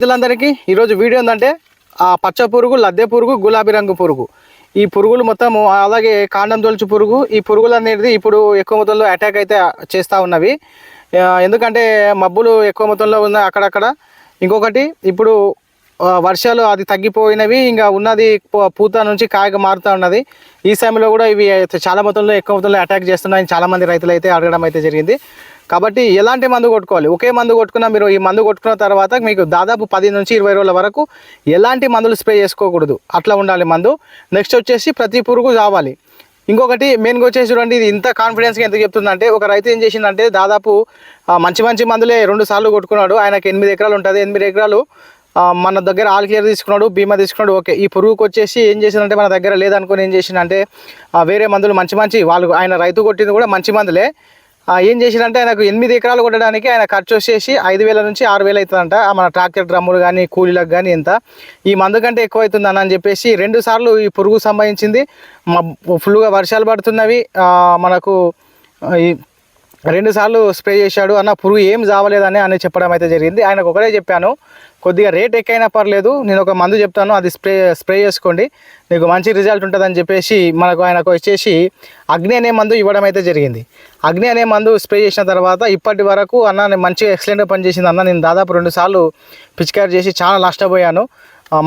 రైతులందరికీ ఈరోజు వీడియో ఏంటంటే ఆ పచ్చ పురుగు లద్దె పురుగు గులాబీ రంగు పురుగు. ఈ పురుగులు మొత్తం అలాగే కాండం తొలచు పురుగు ఈ పురుగులు అనేది ఇప్పుడు ఎక్కువ మొత్తంలో అటాక్ అయితే చేస్తూ ఉన్నవి. ఎందుకంటే మబ్బులు ఎక్కువ మొత్తంలో ఉన్నాయి అక్కడక్కడ. ఇంకొకటి ఇప్పుడు వర్షాలు అది తగ్గిపోయినవి ఇంకా ఉన్నది పూ- పూత నుంచి కాయగా మారుతూ ఉన్నది. ఈ సమయంలో కూడా ఇవి అయితే చాలా మొత్తంలో ఎక్కువ మొత్తంలో అటాక్ చేస్తున్నాయని చాలా మంది రైతులు అయితే అడగడం అయితే జరిగింది. కాబట్టి ఎలాంటి మందు కొట్టుకోవాలి? ఒకే మందు కొట్టుకున్నా మీరు ఈ మందు కొట్టుకున్న తర్వాత మీకు దాదాపు పది నుంచి ఇరవై రోజుల వరకు ఎలాంటి మందులు స్ప్రే చేసుకోకూడదు. అట్లా ఉండాలి మందు. నెక్స్ట్ వచ్చేసి ప్రతి పురుగు రావాలి. ఇంకొకటి మెయిన్గా వచ్చేసి చూడండి ఇది ఇంత కాన్ఫిడెన్స్గా ఎంత చెప్తుందంటే ఒక రైతు ఏం చేసిందంటే దాదాపు మంచి మంచి మందులే రెండు సార్లు కొట్టుకున్నాడు. ఆయనకి ఎనిమిది ఎకరాలు ఉంటుంది. ఎనిమిది ఎకరాలు మన దగ్గర ఆల్ క్లియర్ తీసుకున్నాడు బీమా తీసుకున్నాడు ఓకే. ఈ పురుగుకు వచ్చేసి ఏం చేసిందంటే మన దగ్గర లేదనుకుని ఏం చేసిందంటే వేరే మందులు మంచి మంచి వాళ్ళు ఆయన రైతు కొట్టింది కూడా మంచి మందులే. ఏం చేసిందంటే ఆయనకు ఎనిమిది ఎకరాలు కొట్టడానికి ఆయన ఖర్చు వచ్చేసి ఐదు వేల నుంచి ఆరు వేలు అవుతుందంట. మన ట్రాక్టర్ డ్రమ్ములు కానీ కూలీలకు కానీ ఎంత. ఈ మందు కంటే ఎక్కువ అవుతుందని అని చెప్పేసి రెండు సార్లు ఈ పురుగు సంభవించింది ఫుల్గా వర్షాలు పడుతున్నవి. మనకు ఈ రెండు సార్లు స్ప్రే చేశాడు అన్న పురుగు ఏం జావలేదని అని చెప్పడం అయితే జరిగింది. ఆయనకు ఒకటే చెప్పాను కొద్దిగా రేట్ ఎక్కైనా పర్లేదు నేను ఒక మందు చెప్తాను అది స్ప్రే స్ప్రే చేసుకోండి నీకు మంచి రిజల్ట్ ఉంటుందని చెప్పేసి మనకు ఆయనకు వచ్చేసి అగ్ని అనే మందు ఇవ్వడం అయితే జరిగింది. అగ్ని అనే మందు స్ప్రే చేసిన తర్వాత ఇప్పటి వరకు అన్న నేను మంచిగా ఎక్సలెంట్గా పనిచేసింది అన్న నేను దాదాపు రెండు సార్లు పిచికారి చేసి చాలా నష్టపోయాను.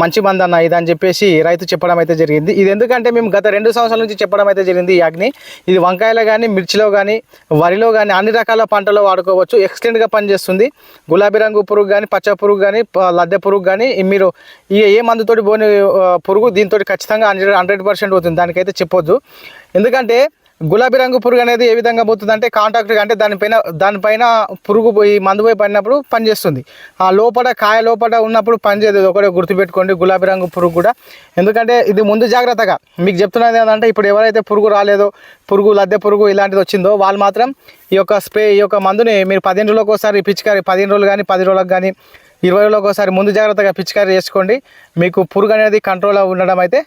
మంచి మంది అన్న ఇది అని చెప్పేసి రైతు చెప్పడం అయితే జరిగింది. ఇది ఎందుకంటే మేము గత రెండు సంవత్సరాల నుంచి చెప్పడం అయితే జరిగింది ఈ అగ్ని. ఇది వంకాయలో కానీ మిర్చిలో కానీ వరిలో కానీ అన్ని రకాల పంటలో వాడుకోవచ్చు. ఎక్సలెంట్గా పనిచేస్తుంది. గులాబీ రంగు పురుగు కానీ పచ్చ పురుగు కానీ లద్దె పురుగు కానీ మీరు ఏ మందుతోటి పోని పురుగు దీంతో ఖచ్చితంగా హండ్రెడ్ హండ్రెడ్ పర్సెంట్ అవుతుంది దానికైతే చెప్పొద్దు. ఎందుకంటే గులాబీ రంగు పురుగు అనేది ఏ విధంగా పోతుంది అంటే కాంటాక్ట్ అంటే దానిపైన దానిపైన పురుగు పోయి మందు పోయి పడినప్పుడు పనిచేస్తుంది. ఆ లోపల కాయ లోపల ఉన్నప్పుడు పనిచేయదు. ఒకటే గుర్తుపెట్టుకోండి గులాబీ రంగు పురుగు కూడా. ఎందుకంటే ఇది ముందు జాగ్రత్తగా. మీకు చెప్తున్నది ఏంటంటే ఇప్పుడు ఎవరైతే పురుగు రాలేదో పురుగు లద్దె పురుగు ఇలాంటిది వచ్చిందో వాళ్ళు మాత్రం ఈ యొక్క స్ప్రే ఈ యొక్క మందుని మీరు పదిహేను రోజులకు ఒకసారి పిచ్చికారి పదిహేను రోజులు కానీ పది రోజులకు కానీ ఇరవై రోజులకు ఒకసారి ముందు జాగ్రత్తగా పిచికారి చేసుకోండి. మీకు పురుగు అనేది కంట్రోల్లో ఉండడం అయితే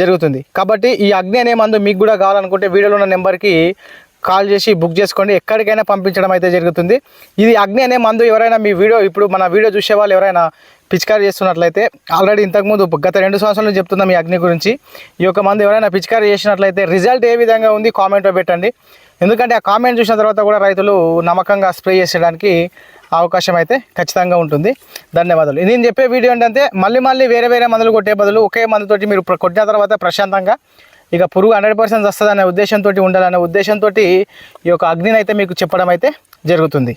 జరుగుతుంది. కాబట్టి ఈ అగ్ని అనే మందు మీకు కూడా కావాలనుకుంటే వీడియోలో ఉన్న నెంబర్కి కాల్ చేసి బుక్ చేసుకోండి. ఎక్కడికైనా పంపించడం అయితే జరుగుతుంది. ఇది అగ్ని అనే మందు ఎవరైనా మీ వీడియో ఇప్పుడు మన వీడియో చూసే వాళ్ళు ఎవరైనా పిచికారి చేస్తున్నట్లయితే ఆల్రెడీ ఇంతకుముందు గత రెండు సంవత్సరాల నుంచి చెప్తున్నాం ఈ అగ్ని గురించి ఈ యొక్క మందు ఎవరైనా పిచికారి చేసినట్లయితే రిజల్ట్ ఏ విధంగా ఉంది కామెంట్లో పెట్టండి. ఎందుకంటే ఆ కామెంట్ చూసిన తర్వాత కూడా రైతులు నమ్మకంగా స్ప్రే చేసేయడానికి అవకాశం అయితే ఖచ్చితంగా ఉంటుంది. ధన్యవాదాలు. నేను చెప్పే వీడియో ఏంటంటే మళ్ళీ మళ్ళీ వేరే వేరే మందులు కొట్టే బదులు ఒకే మందుతోటి మీరు కొట్టిన తర్వాత ప్రశాంతంగా ఇక పురుగు హండ్రెడ్ పర్సెంట్ వస్తుందనే ఉద్దేశంతో ఉండాలనే ఉద్దేశంతో ఈ యొక్క అగ్నిని అయితే మీకు చెప్పడం అయితే జరుగుతుంది.